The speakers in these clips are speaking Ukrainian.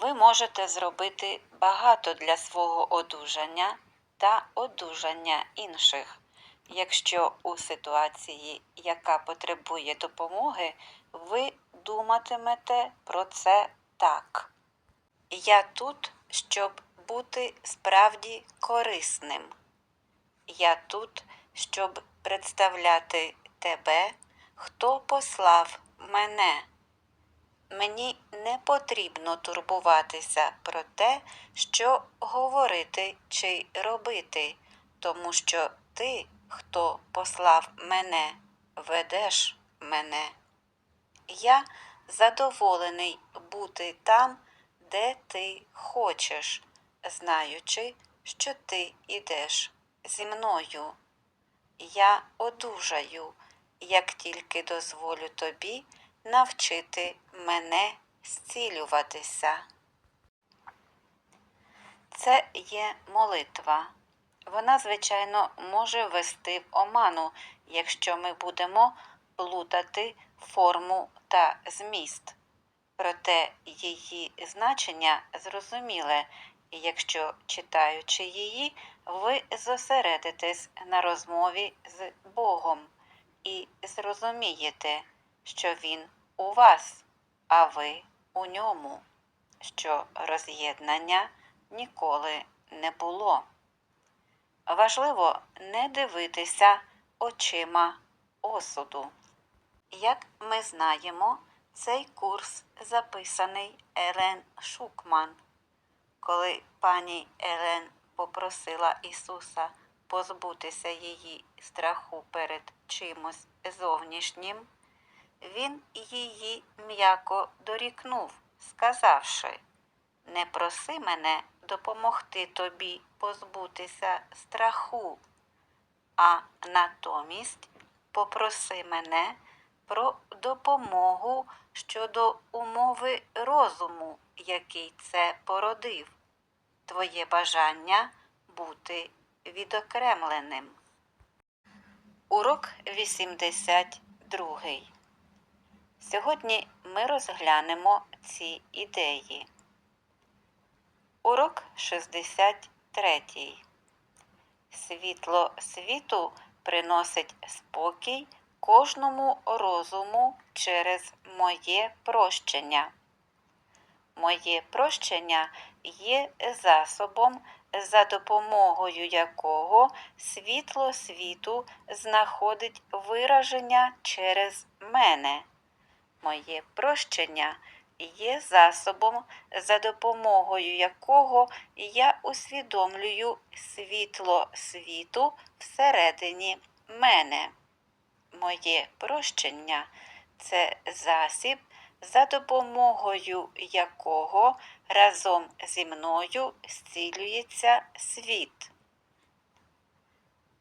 Ви можете зробити багато для свого одужання та одужання інших, якщо у ситуації, яка потребує допомоги, ви думатимете про це так. Я тут, щоб бути справді корисним. Я тут, щоб представляти тебе, хто послав мене. Мені не потрібно турбуватися про те, що говорити чи робити, тому що ти, хто послав мене, ведеш мене. Я задоволений бути там, де ти хочеш, знаючи, що ти ідеш зі мною. Я одужаю, як тільки дозволю тобі навчити мене зцілюватися. Це є молитва. Вона, звичайно, може вести в оману, якщо ми будемо плутати форму та зміст. Проте її значення зрозуміле, якщо читаючи її, ви зосередитесь на розмові з Богом і зрозумієте, що Він у вас, а ви у ньому, що роз'єднання ніколи не було. Важливо не дивитися очима осуду. Як ми знаємо, цей курс записаний Елен Шукман. Коли пані Елен попросила Ісуса позбутися її страху перед чимось зовнішнім, він її м'яко дорікнув, сказавши Не проси мене допомогти тобі позбутися страху, а натомість попроси мене про допомогу щодо умови розуму, який це породив, твоє бажання бути відокремленим. Урок 82. Сьогодні ми розглянемо ці ідеї. Урок 63. Світло світу приносить спокій кожному розуму через моє прощення. Моє прощення є засобом, за допомогою якого світло світу знаходить вираження через мене. Моє прощення є засобом, за допомогою якого я усвідомлюю світло світу всередині мене. Моє прощення це засіб, за допомогою якого разом зі мною зцілюється світ.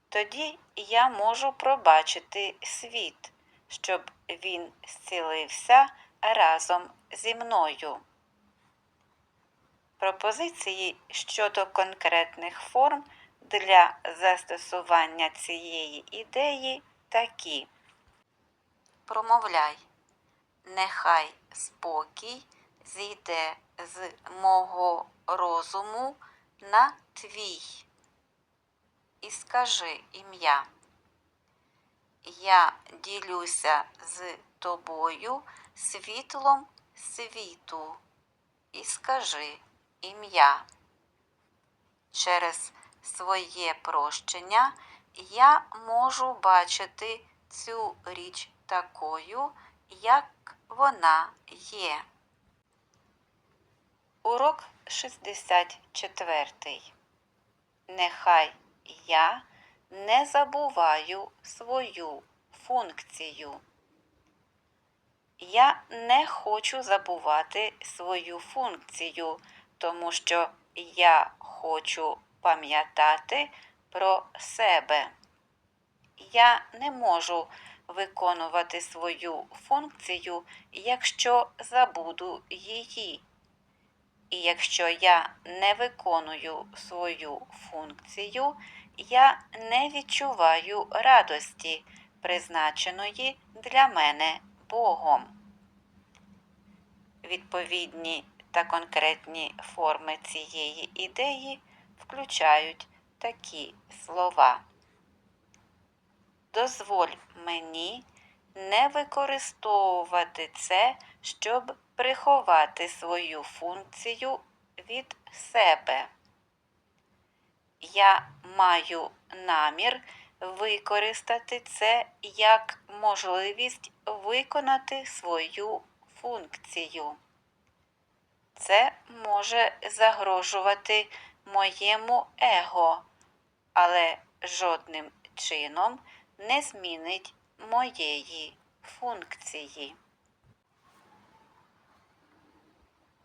Тоді я можу пробачити світ, щоб він зцілився разом зі мною. Пропозиції щодо конкретних форм для застосування цієї ідеї такі. Промовляй, нехай спокій зійде з мого розуму на твій. І скажи ім'я. Я ділюся з тобою світлом світу. І скажи ім'я. Через своє прощення я можу бачити цю річ такою, як вона є. Урок 64. Нехай я не забуваю свою функцію. Я не хочу забувати свою функцію, тому що я хочу пам'ятати про себе. Я не можу виконувати свою функцію, якщо забуду її. І якщо я не виконую свою функцію, я не відчуваю радості, призначеної для мене Богом. Відповідні та конкретні форми цієї ідеї включають такі слова. Дозволь мені не використовувати це, щоб приховати свою функцію від себе. Я маю намір використати це як можливість виконати свою функцію. Це може загрожувати моєму его, але жодним чином не змінить моєї функції.